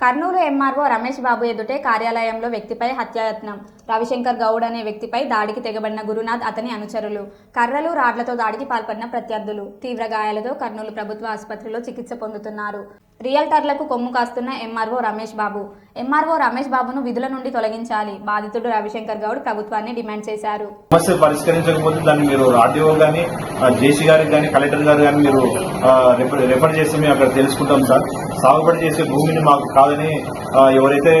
Kurnool MRO Ramesh బాబు ఎదుటే కార్యాలయంలో వ్యక్తిపై హత్యాయత్నం. రవిశంకర్ గౌడ్ అనే వ్యక్తిపై దాడికి తెగబడిన గురునాథ్ అతని అనుచరులు. కర్రలు రాడ్లతో దాడికి పాల్పడిన ప్రత్యర్థులు. తీవ్ర గాయాలతో కర్నూలు ప్రభుత్వ ఆసుపత్రిలో చికిత్స పొందుతున్నారు. రియల్టర్లకు కొమ్ము కాస్తున్న ఎంఆర్ఓ రమేష్ బాబు. ఎంఆర్ఓ రమేష్ బాబును విధుల నుండి తొలగించాలి. బాధితుడు రవిశంకర్ గౌడ్ ప్రభుత్వాన్ని డిమాండ్ చేశారు. సమస్య పరిష్కరించకపోతే దాన్ని మీరు ఆర్డీఓ కానీ జేసీ గారికి కానీ కలెక్టర్ గారు కానీ మీరు రిఫర్ రెఫర్ చేసి మేము అక్కడ తెలుసుకుంటాం సార్. సాగుబడి చేసే భూమిని మాకు కాదని ఎవరైతే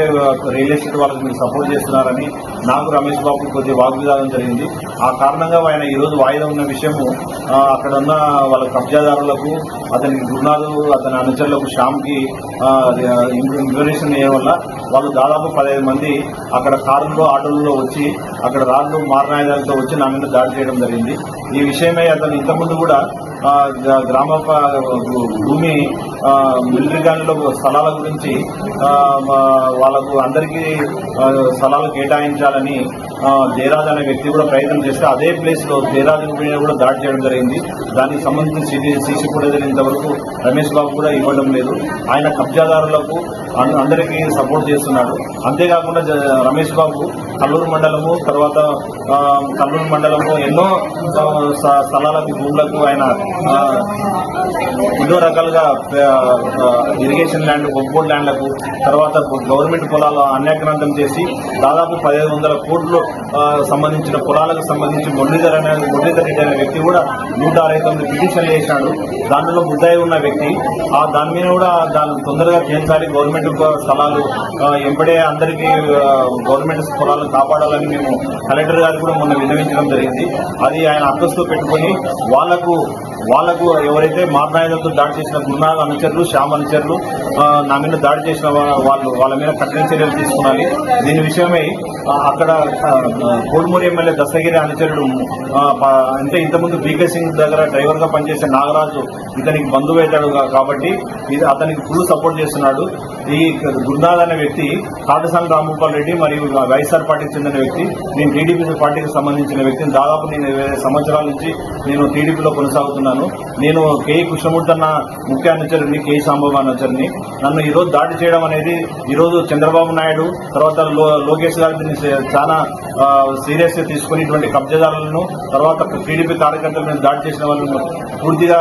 రియల్ ఎస్టేట్ వాళ్ళకి మీరు సపోర్ట్ చేస్తున్నారని నాకు రమేష్ బాబు కొద్దిగా వాగ్వివాదం జరిగింది. ఆ కారణంగా ఆయన ఈ రోజు వాయిదా ఉన్న విషయము అక్కడ ఉన్న వాళ్ళ కబ్జాదారులకు అతని గురునాథు అతని అనుచరులకు డ్యామ్కి ఆ, ఇన్ఫర్మేషన్ ఇవ్వడం వల్ల వాళ్ళు దాదాపు పదహైదు మంది అక్కడ కారులో ఆటోలలో వచ్చి అక్కడ రాళ్ళు మారణాయుధాలతో వచ్చి నా మీద దాడి చేయడం జరిగింది. ఈ విషయమై అతను ఇంతకుముందు కూడా గ్రామ భూమి మిలిటరీ గానిలో స్థలాల గురించి వాళ్ళకు అందరికీ స్థలాలు కేటాయించాలని జయరాజ్ అనే వ్యక్తి కూడా ప్రయత్నం చేస్తే అదే ప్లేస్లో జయరాజ్ మీద కూడా దాడి చేయడం జరిగింది. దానికి సంబంధించిన సిటీ సీసీ ఫుటేజ్ ఇంతవరకు రమేష్ బాబు కూడా ఇవ్వడం లేదు. ఆయన కబ్జాదారులకు అందరికీ సపోర్ట్ చేస్తున్నాడు. అంతేకాకుండా రమేష్ బాబు కల్లూరు మండలము తర్వాత కల్లూరు మండలము ఎన్నో స్థలాలకు భూములకు ఆయన ఎన్నో రకాలుగా ఇరిగేషన్ ల్యాండ్ ఒబ్బోడ్ ల్యాండ్లకు తర్వాత గవర్నమెంట్ పొలాలు అన్యాక్రాంతం చేసి దాదాపు పదిహేను వందల కోట్లు సంబంధించిన పొలాలకు సంబంధించి మురళీధర్ అనే మురళీధర్ రెడ్డి అనే వ్యక్తి కూడా నూట అరవై తొమ్మిది పిటిషన్లు చేశాడు దానిలో ముద్దాయి ఉన్న వ్యక్తి. ఆ దాని మీద కూడా దాన్ని తొందరగా చేయించాలి. గవర్నమెంట్ స్థలాలు ఆ, ఎంబడే అందరికీ గవర్నమెంట్ పొలాలు కాపాడాలని మేము కలెక్టర్ గారు కూడా మొన్న విన్నవించడం జరిగింది. అది ఆయన అక్కస్తో పెట్టుకొని వాళ్ళకు వాళ్ళకు ఎవరైతే మారణాయుధంతో దాడి చేసిన గురునాథ్ అనుచరులు శ్యామ్ అనుచరులు నా మీద దాడి చేసిన వాళ్ళు వాళ్ళ మీద కఠిన చర్యలు తీసుకోవాలి దీని విషయమై అక్కడ కోడుమూరి ఎమ్మెల్యే దశగిరి అనుచరుడు అంటే ఇంతకుముందు బీకే సింగ్ దగ్గర డ్రైవర్గా పనిచేసే నాగరాజు ఇతనికి బంధువు అవుతాడు కాబట్టి ఇది అతనికి ఫుల్ సపోర్ట్ చేస్తున్నాడు. ఈ గురునాథ్ అనే వ్యక్తి కాటసాని రాంగోపాల్ రెడ్డి మరియు వైఎస్ఆర్ పార్టీకి చెందిన వ్యక్తి నేను టీడీపీ పార్టీకి సంబంధించిన వ్యక్తిని దాదాపు నేను ఇరవై సంవత్సరాల నుంచి నేను టీడీపీలో కొనసాగుతున్నాను. నేను కే. కృష్ణమూర్తి అన్న ముఖ్య అనుచరుని కే. సాంబాబు అనుచరుని. నన్ను ఈరోజు దాడి చేయడం అనేది ఈరోజు చంద్రబాబు నాయుడు తర్వాత లో- లోకేష్ గారిని చాలా సీరియస్గా తీసుకుని ఇటువంటి కబ్జాదారులను తర్వాత టీడీపీ కార్యకర్తల మీద దాడి చేసిన వాళ్ళను పూర్తిగా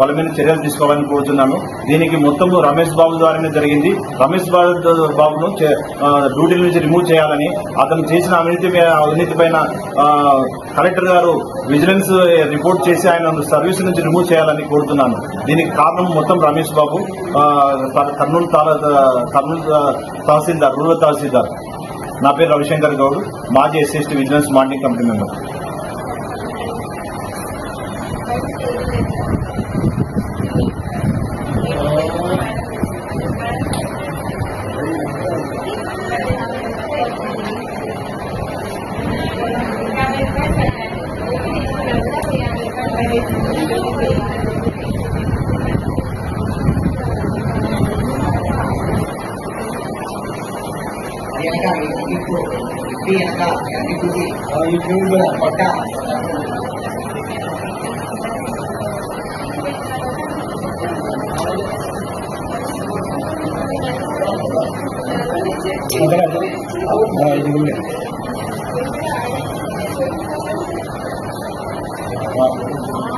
వాళ్ళ మీద చర్యలు తీసుకోవాలని కోరుతున్నాను. దీనికి మొత్తము రమేష్ బాబు ద్వారానే జరిగింది. రమేష్ బాబు బాబును చే- డ్యూటీ నుంచి రిమూవ్ చేయాలని అతను చేసిన అవినీతి అవినీతి పైన కలెక్టర్ గారు విజిలెన్స్ రిపోర్ట్ చేసి ఆయన సర్వీస్ నుంచి రిమూవ్ చేయాలని కోరుతున్నాను. దీనికి కారణం మొత్తం రమేష్ బాబు కర్నూలు తాల- కర్నూలు తహసీల్దార్ రూరల్ తహసీల్దార్. నా పేరు రవిశంకర్ గౌడ్ మాజీ SST vigilance monitoring committee member Thank you. của VNG YouTube và YouTube podcast Wow.